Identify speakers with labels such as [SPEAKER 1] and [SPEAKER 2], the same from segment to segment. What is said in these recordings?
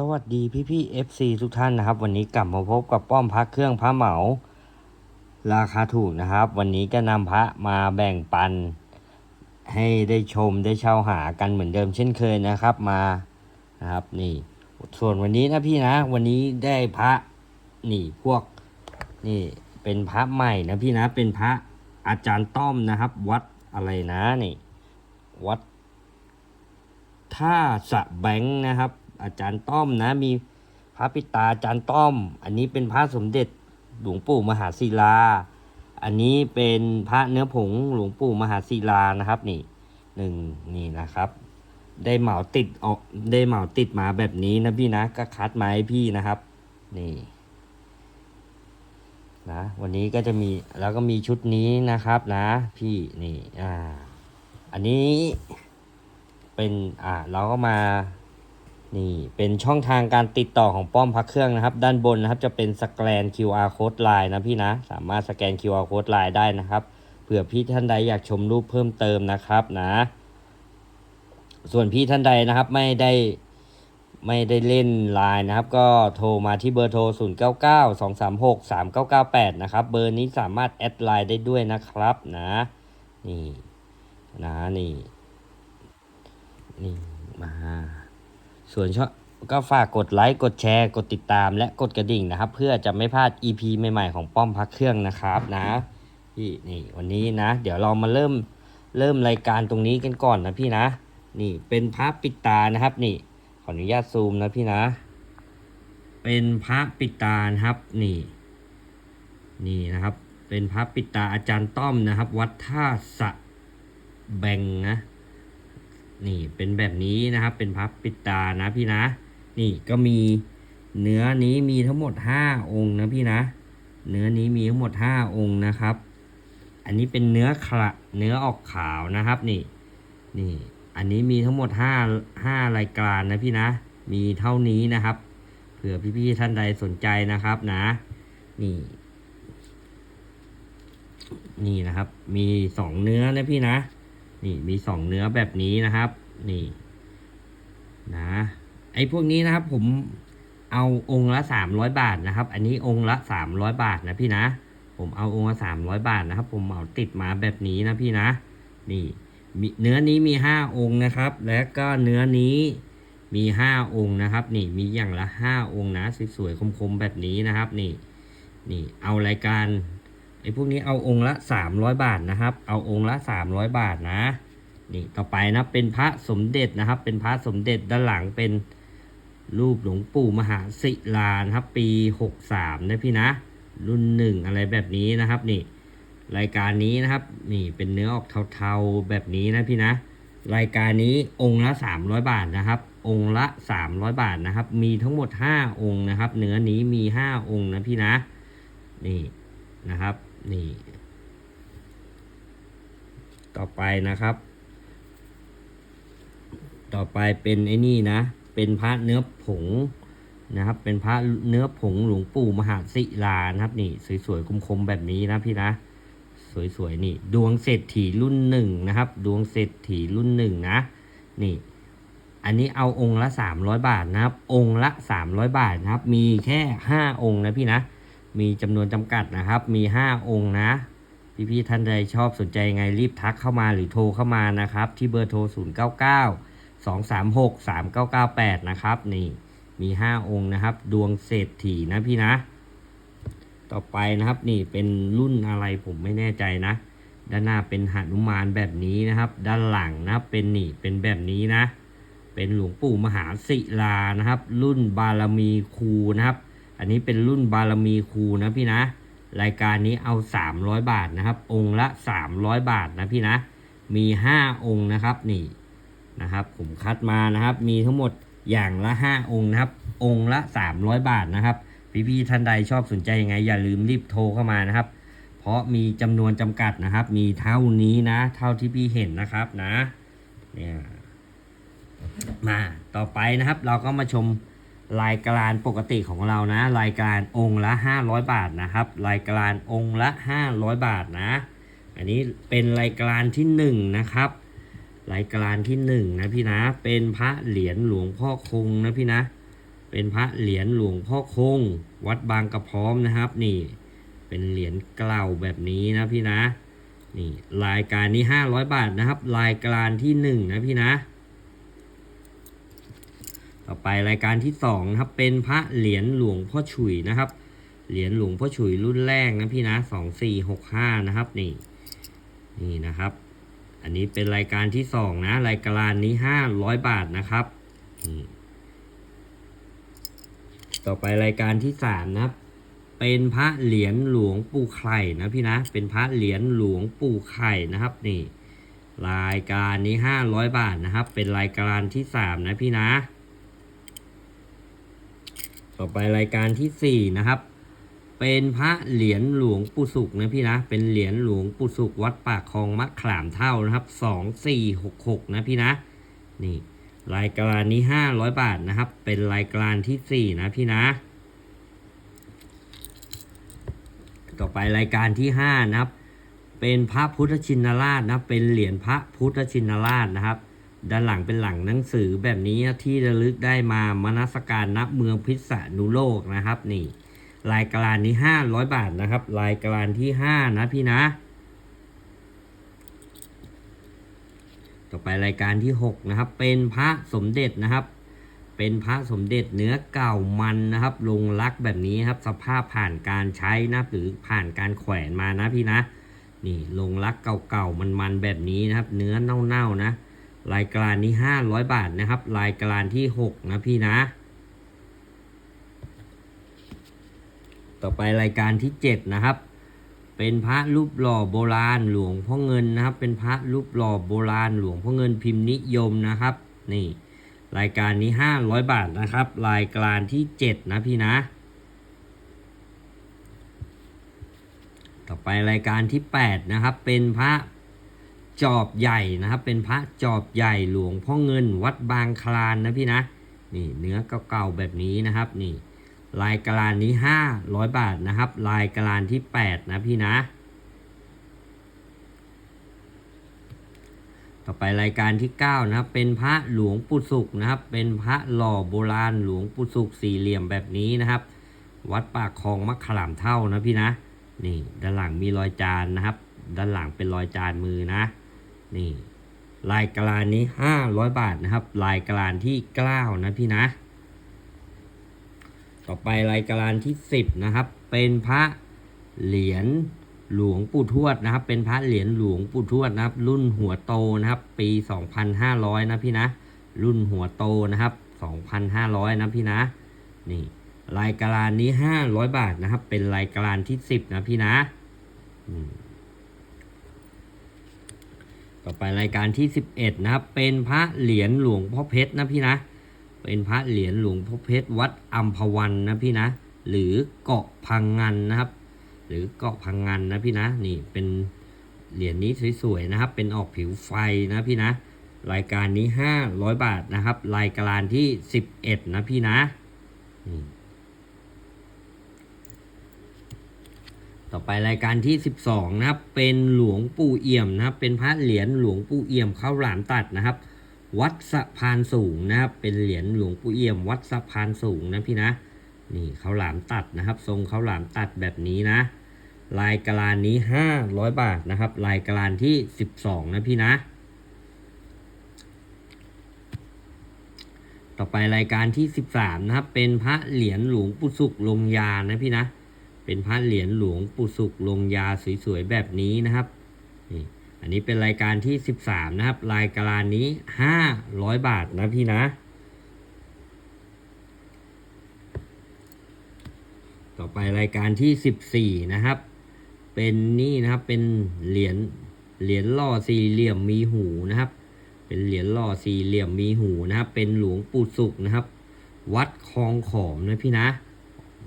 [SPEAKER 1] สวัสดีพี่พี่เอฟซีทุกท่านนะครับ วันนี้กลับมาพบกับป้อมพระเครื่องพระเหมา ราคาถูกนะครับ วันนี้ก็นำพระมาแบ่งปัน ให้ได้ชมได้เช่าหากันเหมือนเดิมเช่นเคยนะครับมานะครับนี่ ส่วนวันนี้นะพี่นะ วันนี้ได้พระนี่พวกนี่เป็นพระใหม่นะพี่นะเป็นพระอาจารย์ต้อมนะครับ วัดอะไรนะนี่ วัดท่าสะแบงค์นะครับ อาจารย์ต้อมนะ มีพระปิตาอาจารย์ต้อม อันนี้เป็นพระสมเด็จหลวงปู่มหาศิลา อันนี้เป็นพระเนื้อผงหลวงปู่มหาศิลานะครับนี่หนึ่งนี่นะครับ ได้เหมาติดออกได้เหมาติดมาแบบนี้นะพี่นะก็คัดมาให้พี่นะครับ นี่นะวันนี้ก็จะมีแล้วก็มีชุดนี้นะครับนะ พี่นี่อ่า อันนี้เป็นอ่าเราก็มา นี่เป็นช่องทางการติดต่อของป้อมพักเครื่องนะครับ ด้านบนนะครับจะเป็นสแกน QR code line นะพี่นะ สามารถสแกน QR code line ได้นะครับเผื่อพี่ท่านใดอยากชมรูปเพิ่มเติมนะครับนะ ส่วนพี่ท่านใดนะครับไม่ได้ไม่ได้เล่นไลน์นะครับ ก็โทรมาที่เบอร์โทร 0 9 9 2 3 6 3 9 9 8 นะครับ เบอร์นี้สามารถแอดไลน์ได้ด้วยนะครับนะนี่นะนี่นี่มา ส่วนชองก็ฝากกดไลค์ กดแชร์ กดติดตาม และกดกระดิ่งนะครับ เพื่อจะไม่พลาด EP ใหม่ๆ ของป้อมพักเครื่องนะครับนะพี่นี่วันนี้นะ เดี๋ยวเรามาเริ่มเริ่มรายการตรงนี้กันก่อนนะพี่นะ นี่เป็นพระปิดตานะครับ นี่ขออนุญาตซูมนะพี่นะ เป็นพระปิดตานะครับ นี่ นี่นะครับ เป็นพระปิดตาอาจารย์ต้อมนะครับ วัดท่าสะแบงนะ นี่เป็นแบบนี้นะครับ เป็นพับปิดตานะพี่นะ นี่ก็มีเนื้อนี้มีทั้งหมดห้าองค์นะพี่นะ เนื้อนี้มีทั้งหมดห้าองค์นะครับ อันนี้เป็นเนื้อขระเนื้อออกขาวนะครับนี่นี่ อันนี้มีทั้งหมดห้าห้ารายการนะพี่นะ มีเท่านี้นะครับเผื่อพี่ๆท่านใดสนใจนะครับนะ นี่ นี่นะครับ มีสองเนื้อนะพี่นะ นี่มีสองเนื้อแบบนี้นะครับ นี่นะไอ้พวกนี้นะครับผมเอาองค์ละสามร้อยบาทนะครับ อันนี้องค์ละสามร้อยบาทนะพี่นะ ผมเอาองค์ละสามร้อยบาทนะครับ ผมเอาติดมาแบบนี้นะพี่นะ นี่มีเนื้อนี้มีห้าองค์นะครับ และก็เนื้อนี้มีห้าองค์นะครับ นี่มีอย่างละห้าองค์นะสวยๆคมๆแบบนี้นะครับ นี่นี่เอารายการ อ้พวกนี้เอาองค์ละสามร้อยบาทนะครับ เอาองค์ละสามร้อยบาทนะ นี่ต่อไปนะเป็นพระสมเด็จนะครับ เป็นพระสมเด็จด้านหลังเป็นรูปหลวงปู่มหาศิลานะครับ ปีหกสามนะพี่นะ รุ่นหนึ่งอะไรแบบนี้นะครับนี่รายการนี้นะครับนี่เป็นเนื้อออกเทาๆแบบนี้นะพี่นะ รายการนี้องค์ละสามร้อยบาทนะครับ องค์ละสามร้อยบาทนะครับ มีทั้งหมดห้าองค์นะครับ เนื้อนี้มีห้าองค์นะพี่นะ นี่นะครับ นี่ ต่อไปนะครับ ต่อไปเป็นไอ้นี่นะ เป็นพระเนื้อผงนะครับ เป็นพระเนื้อผงหลวงปู่มหาศิลานะครับ นี่ สวยๆคมๆแบบนี้นะพี่นะ สวยๆนี่ ดวงเศรษฐีรุ่นหนึ่งนะครับ ดวงเศรษฐีรุ่นหนึ่งนะ นี่อันนี้เอาองค์ละสามร้อยบาทนะครับ องค์ละสามร้อยบาทนะครับ มีแค่ห้าองค์นะพี่นะ มีจำนวนจำกัดนะครับ มีห้าองค์นะ พี่ๆท่านใดชอบสนใจยังไงรีบทักเข้ามาหรือโทรเข้ามานะครับ ที่เบอร์โทร 0 9 9 2 3 6 3 9 9 8 นะครับนี่มี 5 องค์นะครับ ดวงเศรษฐีนะพี่นะ ต่อไปนะครับนี่เป็นรุ่นอะไรผมไม่แน่ใจนะ ด้านหน้าเป็นหนุมานแบบนี้นะครับ ด้านหลังนะเป็นนี่เป็นแบบนี้นะ เป็นหลวงปู่มหาศิลานะครับ รุ่นบารมีครูนะครับ อันนี้เป็นรุ่นบารมีครูนะพี่นะ รายการนี้เอา 300 บาทนะครับ องค์ละ 300 บาทนะพี่นะ มี 5 องค์นะครับนี่นะครับ ผมคัดมานะครับ มีทั้งหมดอย่างละ 5 องค์นะครับ องค์ละ 300 บาทนะครับ พี่ๆท่านใดชอบสนใจยังไง อย่าลืมรีบโทรเข้ามานะครับ เพราะมีจำนวนจำกัดนะครับ มีเท่านี้นะ เท่าที่พี่เห็นนะครับนะเนี่ยมาต่อไปนะครับเราก็มาชม รายการปกติของเรานะ รายการองค์ละ 500 บาทนะครับ รายการองค์ละ 500 บาทนะ อันนี้เป็นรายการที่1นงนะครับ รายการที่1นงนะพี่นะ เป็นพระเหรียญหลวงพ่อคงนะพี่นะ เป็นพระเหรียญหลวงพ่อคง วัดบางกระพร้อมนะครับ นี่ เป็นเหรียญเกล่าแบบนี้นะพี่นะ นี่รายการนี้ห้าร้อยบาทนะครับ รายการที่หนึ่งนะพี่นะ ต่อไปรายการที่สองนะครับเป็นพระเหรียญหลวงพ่อฉุยนะครับ เหรียญหลวงพ่อฉุยรุ่นแรกนะพี่นะสองสี่หกห้านะครับนี่นี่นะครับ อันนี้เป็นรายการที่สองนะรายการนี้ห้าร้อยบาทนะครับนี่ต่อไปรายการที่สามนะครับ เป็นพระเหรียญหลวงปู่ไข่นะพี่นะเป็นพระเหรียญหลวงปู่ไข่นะครับนี่ รายการนี้ห้าร้อยบาทนะครับ เป็นรายการที่สามนะพี่นะ ต่อไปรายการที่สี่นะครับ เป็นพระเหรียญหลวงปู่สุกนะพี่นะ เป็นเหรียญหลวงปู่สุกวัดปากคลองมะขามเท่านะครับสองสี่หกหกนะพี่นะ นี่รายการนี้ห้าร้อยบาทนะครับ เป็นรายการที่สี่นะพี่นะ ต่อไปรายการที่ห้านะครับ เป็นพระพุทธชินราชนะ เป็นเหรียญพระพุทธชินราชนะครับ ด้านหลังเป็นหลังหนังสือแบบนี้ที่ระลึกได้มามนสการณเมืองพิษณุโลกนะครับนี่รายการนี้ห้าร้อยบาทนะครับ รายการที่ห้านะพี่นะ ต่อไปรายการที่หกนะครับ เป็นพระสมเด็จนะครับ เป็นพระสมเด็จเนื้อเก่ามันนะครับ ลงรักแบบนี้ครับ สภาพผ่านการใช้นะหรือผ่านการแขวนมานะพี่นะ นี่ลงรักเก่าๆมันๆแบบนี้นะครับ เนื้อเน่าๆนะ รายการนี้ห้าร้อยบาทนะครับ รายการที่หกนะพี่นะ ต่อไปรายการที่เจ็ดนะครับ เป็นพระรูปหล่อโบราณหลวงพ่อเงินนะครับ เป็นพระรูปหล่อโบราณหลวงพ่อเงินพิมพ์นิยมนะครับ นี่ รายการนี้ห้าร้อยบาทนะครับ รายการที่เจ็ดนะพี่นะ ต่อไปรายการที่แปดนะครับ เป็นพระ จอบใหญ่นะครับ เป็นพระจอบใหญ่หลวงพ่อเงินวัดบางคลานนะพี่นะนี่เนื้อเก่าๆแบบนี้นะครับนี่รายการนี้ห้าร้อยบาทนะครับรายการที่แปดนะพี่นะ ต่อไปรายการที่เก้านะครับ เป็นพระหลวงปู่สุกนะครับ เป็นพระหล่อโบราณหลวงปู่สุกสี่เหลี่ยมแบบนี้นะครับ วัดปากคลองมะขามเท่านะพี่นะ นี่ด้านหลังมีรอยจานนะครับ ด้านหลังเป็นรอยจานมือนะ นี่รายการนี้ห้าร้อยบาทนะครับรายการที่เก้านะพี่นะ ต่อไปรายการที่สิบนะครับ เป็นพระเหรียญหลวงปู่ทวดนะครับ เป็นพระเหรียญหลวงปู่ทวดนะครับ รุ่นหัวโตนะครับ ปี 2500 นะพี่นะ รุ่นหัวโตนะครับ 2,500 นะพี่นะ นี่รายการนี้ 500 บาทนะครับ เป็นรายการที่ 10 นะพี่นะอืม ต่อไปรายการที่ 11 นะครับ เป็นพระเหรียญหลวงพ่อเพชรนะพี่นะ เป็นพระเหรียญหลวงพ่อเพชรวัดอัมพวันนะพี่นะ หรือเกาะพังงันนะครับ หรือเกาะพังงันนะพี่นะ นี่เป็นเหรียญนี้สวยๆนะครับ เป็นออกผิวไฟนะพี่นะ รายการนี้ห้าร้อยบาทนะครับ รายการที่สิบเอ็ดนะพี่นะ ต่อไปรายการที่สิบสองนะครับ เป็นหลวงปู่เอี่ยมนะครับ เป็นพระเหรียญหลวงปู่เอี่ยมข้าวหลามตัดนะครับ วัดสะพานสูงนะครับ เป็นเหรียญหลวงปู่เอี่ยม วัดสะพานสูงนะพี่นะ นี่ข้าวหลามตัดนะครับ ทรงข้าวหลามตัดแบบนี้นะ ลายกรานนี้ห้าร้อยบาทนะครับ ลายกรานที่สิบสองนะพี่นะ ต่อไปรายการที่สิบสามนะครับ เป็นพระเหรียญหลวงปู่สุกลงยานะพี่นะ เป็นพระเหรียญหลวงปู่สุกลงยาสวยๆแบบนี้นะครับนี่อันนี้เป็นรายการที่สิบสามนะครับ รายการนี้ห้าร้อยบาทนะพี่นะ ต่อไปรายการที่สิบสี่นะครับ เป็นนี่นะครับเป็นเหรียญเหรียญล่อสี่เหลี่ยมมีหูนะครับ เป็นเหรียญล่อสี่เหลี่ยมมีหูนะครับ เป็นหลวงปู่สุกนะครับ วัดคลองขอมนะพี่นะ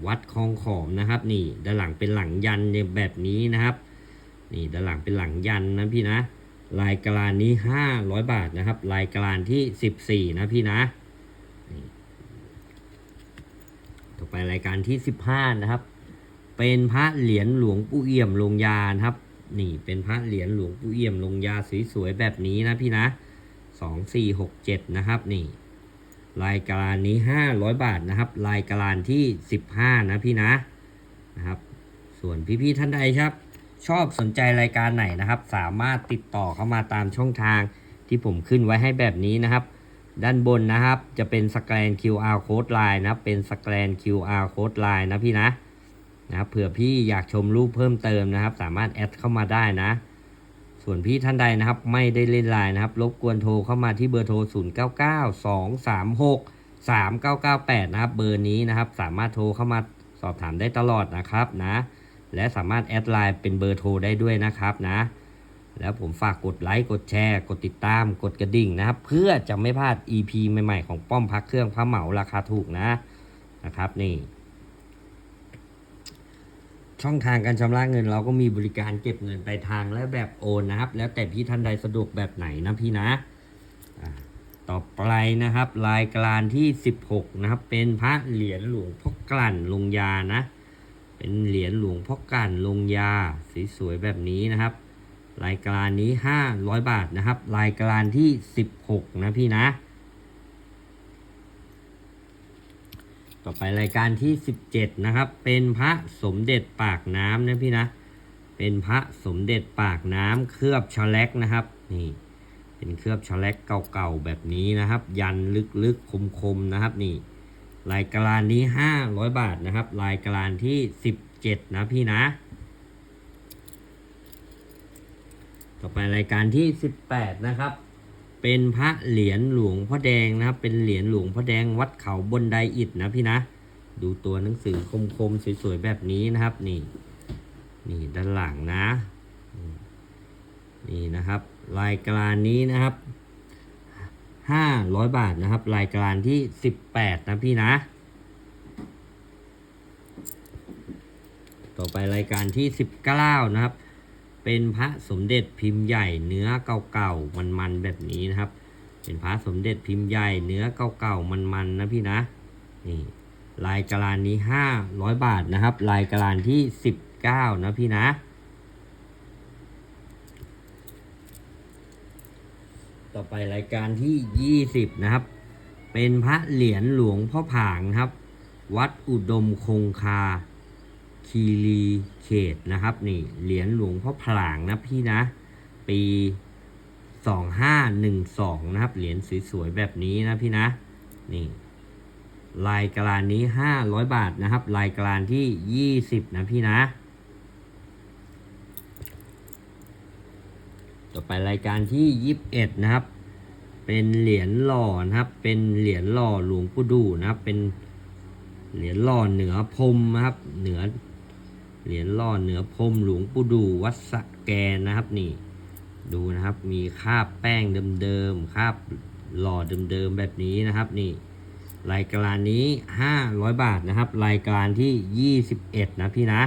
[SPEAKER 1] วัดคลองขอมนะครับ นี่ด้านหลังเป็นหลังยันแบบนี้นะครับ นี่ด้านหลังเป็นหลังยันนะพี่นะ ลายกรานนี้ห้าร้อยบาทนะครับ ลายกรานที่สิบสี่นะพี่นะต่อไปรายการที่สิบห้านะครับ เป็นพระเหรียญหลวงปู่เอี่ยมลงยานะครับ นี่เป็นพระเหรียญหลวงปู่เอี่ยมลงยาสวยๆแบบนี้นะพี่นะสองสี่หกเจ็ดนะครับนี่ รายการนี้ 500 บาทนะครับ รายการที่ 15 นะพี่นะนะครับ ส่วนพี่ๆท่านใดครับ ชอบสนใจรายการไหนนะครับ สามารถติดต่อเข้ามาตามช่องทางที่ผมขึ้นไว้ให้แบบนี้นะครับ ด้านบนนะครับ จะเป็นสแกน QR code line นะเป็นสแกน QR code line นะพี่นะนะครับเผื่อพี่อยากชมรูปเพิ่มเติมนะครับ สามารถแอดเข้ามาได้นะ ส่วนพี่ท่านใดนะครับ ไม่ได้เล่นไลน์นะครับ รบกวนโทรเข้ามาที่เบอร์โทร 0 9 9 2 3 6 3 9 9 8 นะครับ เบอร์นี้นะครับ สามารถโทรเข้ามาสอบถามได้ตลอดนะครับนะ และสามารถแอดไลน์เป็นเบอร์โทรได้ด้วยนะครับนะ แล้วผมฝากกดไลค์ กดแชร์ กดติดตาม กดกระดิ่งนะครับ เพื่อจะไม่พลาด EP ใหม่ๆ ของป้อมพักเครื่องพระเหมาราคาถูกนะนะครับนี่ ช่องทางการชำระเงิน เราก็มีบริการเก็บเงินปลายทางและแบบโอนนะครับ แล้วแต่พี่ท่านใดสะดวกแบบไหนนะพี่นะอ่าต่อไปนะครับรายการที่ 16 นะครับ เป็นพระเหรียญหลวงพ่อกลั่นลงยานะ เป็นเหรียญหลวงพ่อกลั่นลงยาสีสวยแบบนี้นะครับ รายการนี้ 500 บาทนะครับ รายการที่ 16 นะพี่นะ ต่อไปรายการที่ 17 นะครับ เป็นพระสมเด็จปากน้ำนะพี่นะ เป็นพระสมเด็จปากน้ำเคลือบชะแลกนะครับ นี่ เป็นเคลือบชะแลกเก่าๆแบบนี้นะครับ ยันลึกๆคมๆนะครับนี่รายการนี้ 500 บาทนะครับรายการที่ 17 นะพี่นะ ต่อไปรายการที่ 18 นะครับ เป็นพระเหรียญหลวงพ่อแดงนะครับ เป็นเหรียญหลวงพ่อแดงวัดเขาบนไดอิฐนะพี่นะ ดูตัวหนังสือคมๆสวยๆแบบนี้นะครับ นี่ นี่ด้านหลังนะ นี่นะครับ รายการนี้นะครับ500บาทนะครับ รายการที่18นะพี่นะ ต่อไปรายการที่19นะครับ เป็นพระสมเด็จพิมพ์ใหญ่เนื้อเก่าๆมันๆแบบนี้นะครับ เป็นพระสมเด็จพิมพ์ใหญ่เนื้อเก่าๆมันๆนะพี่นะนี่รายการนี้ 500 บาทนะครับรายการที่ 19 นะพี่นะ ต่อไปรายการที่ 20 นะครับ เป็นพระเหรียญหลวงพ่อผางครับ วัดอุดมคงคา คีรีเขตนะครับนี่เหรียญหลวงพ่อผลางนะพี่นะ ปี 2512 นะครับ เหรียญสวยๆแบบนี้นะพี่นะนี่รายการนี้ 500 บาทนะครับรายการที่ 20 นะพี่นะ ต่อไปรายการที่ 21 นะครับ เป็นเหรียญหล่อนะครับ เป็นเหรียญหล่อหลวงปู่ดูนะครับ เป็นเหรียญหล่อเหนือพรมนะครับ เหนือ เหรียญหล่อเหนือพรมหลวงปู่ดูวัดสะแกนนะครับนี่ดูนะครับมีคราบแป้งเดิมๆคราบหล่อเดิมๆแบบนี้นะครับนี่รายการนี้ 500 บาทนะครับ รายการที่ 21 นะพี่นะ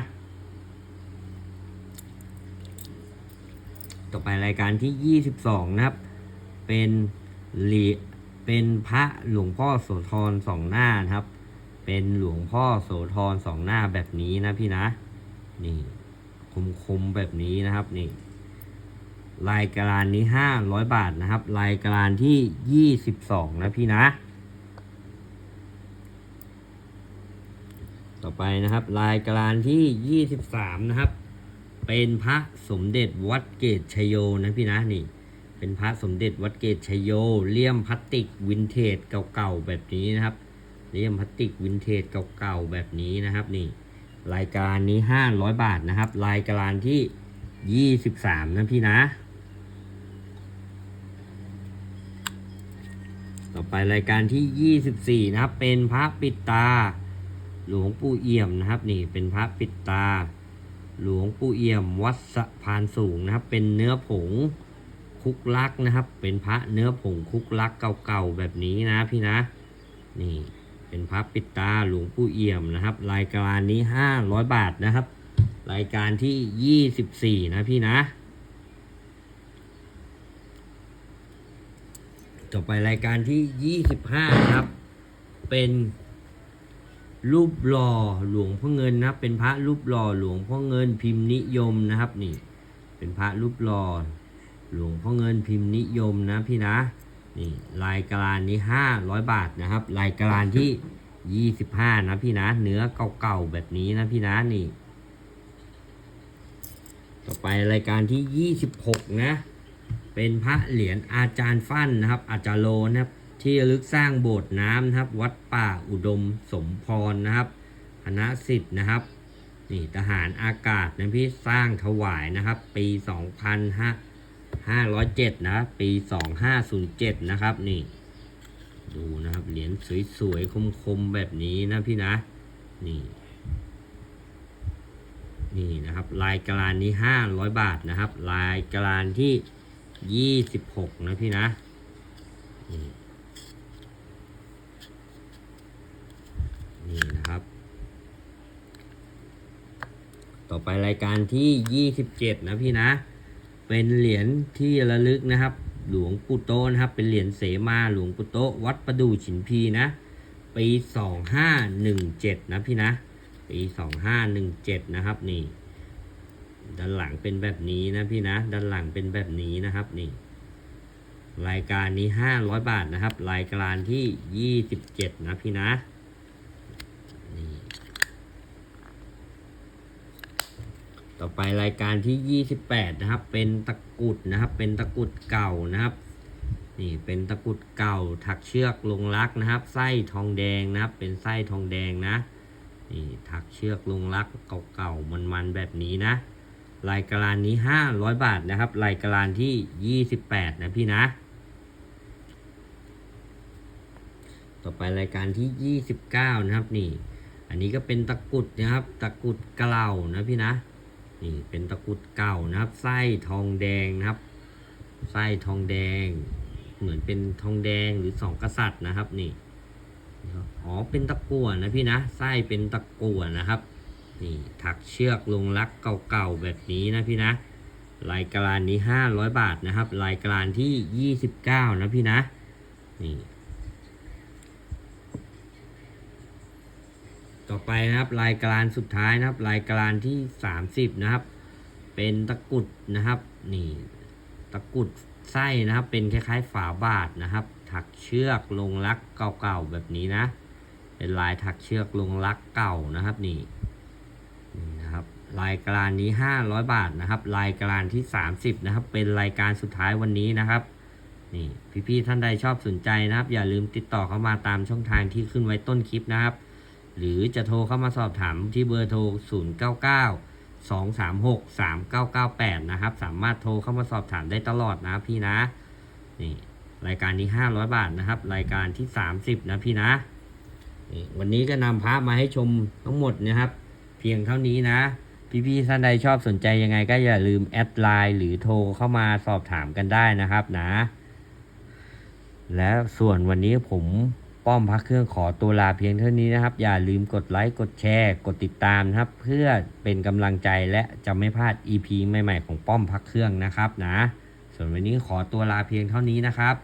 [SPEAKER 1] ต่อไปรายการที่ 22 นะครับ เป็นเหรียเป็นพระหลวงพ่อโสธรสองหน้านะครับ เป็นหลวงพ่อโสธรสองหน้าแบบนี้นะพี่นะ นี่คมๆแบบนี้นะครับนี่รายการนี้500บาทนะครับ รายการที่22นะพี่นะ ต่อไปนะครับ รายการที่23นะครับ เป็นพระสมเด็จวัดเกตชโยนะพี่นะนี่ เป็นพระสมเด็จวัดเกตชโยเลี่ยมพลาสติกวินเทจเก่าๆแบบนี้นะครับเลี่ยมพลาสติกวินเทจเก่าๆแบบนี้นะครับนี่ รายการนี้ 500 บาทนะครับ รายการที่ 23 นะพี่นะ ต่อไปรายการที่ 24 นะครับ เป็นพระปิดตา หลวงปู่เอี่ยมนะครับ นี่เป็นพระปิดตา หลวงปู่เอี่ยม วัดสะพานสูงนะครับ เป็นเนื้อผงคุกลักนะครับ เป็นพระเนื้อผงคุกลักเก่าๆแบบนี้นะพี่นะ นี่ เป็นพระปิดตาหลวงปู่เอี่ยมนะครับ รายการนี้ 500 บาทนะครับ รายการที่ 24 นะพี่นะ ต่อไปรายการที่ 25 นะครับ เป็นรูปหล่อหลวงพ่อเงินนะครับ เป็นพระรูปหล่อหลวงพ่อเงินพิมพ์นิยมนะครับนี่ เป็นพระรูปหล่อหลวงพ่อเงินพิมพ์นิยมนะพี่นะ นี่ลายกรานนี้ห้าร้อยบาทนะครับ ลายกรานที่ยี่สิบห้านะพี่นะ เนื้อเก่าๆแบบนี้นะพี่นะนี่ ต่อไปรายการที่26นะ เป็นพระเหรียญอาจารย์ฟั่นนะครับ อาจารย์โลนะครับที่ลึกสร้างโบสถ์น้ำนะครับ วัดป่าอุดมสมพรนะครับคณะสิทธิ์นะครับนี่ทหารอากาศนะพี่สร้างถวายนะครับ ปี2507นะ ปี2507นะครับนี่ ดูนะครับเหรียญสวยๆคมๆแบบนี้นะพี่นะ นี่ นี่นะครับ ลายกรานนี้ห้าร้อยบาทนะครับ ลายกรานที่ยี่สิบหกนะพี่นะนี่นี่นะครับ ต่อไปรายการที่ยี่สิบเจ็ดนะพี่นะ เป็นเหรียญที่ระลึกนะครับ หลวงปู่โตนะครับ เป็นเหรียญเสมาหลวงปู่โตวัดประดู่ฉินพีนะปีสองห้าหนึ่งเจ็ดนะพี่นะปีสองห้าหนึ่งเจ็ดนะครับนี่ด้านหลังเป็นแบบนี้นะพี่นะด้านหลังเป็นแบบนี้นะครับนี่ รายการนี้ห้าร้อยบาทนะครับ รายการที่ยี่สิบเจ็ดนะพี่นะ ต่อไปรายการที่ยี่สิบแปดนะครับ เป็นตะกุดนะครับ เป็นตะกุดเก่านะครับ นี่เป็นตะกุดเก่า ถักเชือกลงรักนะครับ ไส้ทองแดงนะครับ เป็นไส้ทองแดงนะ นี่ถักเชือกลงรักเก่าๆ มันๆ แบบนี้นะ รายการนี้ห้าร้อยบาทนะครับ รายการที่ยี่สิบแปดนะพี่นะ ต่อไปรายการที่ยี่สิบเก้านะครับ นี่ อันนี้ก็เป็นตะกุดนะครับ ตะกุดเก่านะพี่นะ นี่เป็นตะกุดเก่านะครับ ไส้ทองแดงนะครับ ไส้ทองแดง เหมือนเป็นทองแดงหรือสองกษัตริย์นะครับนี่อ๋อเป็นตะกั่วนะพี่นะไส้เป็นตะกั่วนะครับนี่ถักเชือกลงรักเก่าๆแบบนี้นะพี่นะรายการนี้ห้าร้อยบาทนะครับ รายการที่ยี่สิบเก้านะพี่นะนี่ ต่อ ไปนะครับ รายการสุดท้ายนะครับ รายการที่สามสิบนะครับ เป็นตะกุดนะครับนี่ตะกุดไส้นะครับ เป็นคล้ายๆฝาบาทนะครับ ถักเชือกลงรักเก่าๆแบบนี้นะ เป็นลายถักเชือกลงรักเก่านะครับนี่นี่นะครับรายการนี้ 500 บาทนะครับ รายการที่ 30 นะครับ เป็นรายการสุดท้ายวันนี้นะครับนี่พี่ๆท่านใดชอบสนใจนะครับ อย่าลืมติดต่อเข้ามาตามช่องทางที่ขึ้นไว้ต้นคลิปนะครับ หรือจะโทรเข้ามาสอบถามที่เบอร์โทร 099 236 3998 นะครับ สามารถโทรเข้ามาสอบถามได้ตลอดนะพี่นะ นี่รายการนี้ 500 บาทนะครับ รายการที่ 30 นะพี่นะนี่วันนี้ก็นำพระมาให้ชมทั้งหมดนะครับ เพียงเท่านี้นะ พี่ๆท่านใดชอบสนใจยังไงก็อย่าลืมแอดไลน์หรือโทรเข้ามาสอบถามกันได้นะครับนะ และส่วนวันนี้ผม ป้อมพักเครื่องขอตัวลาเพียงเท่านี้นะครับ อย่าลืมกดไลค์กดแชร์ กดติดตามนะครับ เพื่อเป็นกำลังใจและจะไม่พลาด EP ใหม่ๆของป้อมพักเครื่องนะครับนะส่วนวันนี้ขอตัวลาเพียงเท่านี้นะครับ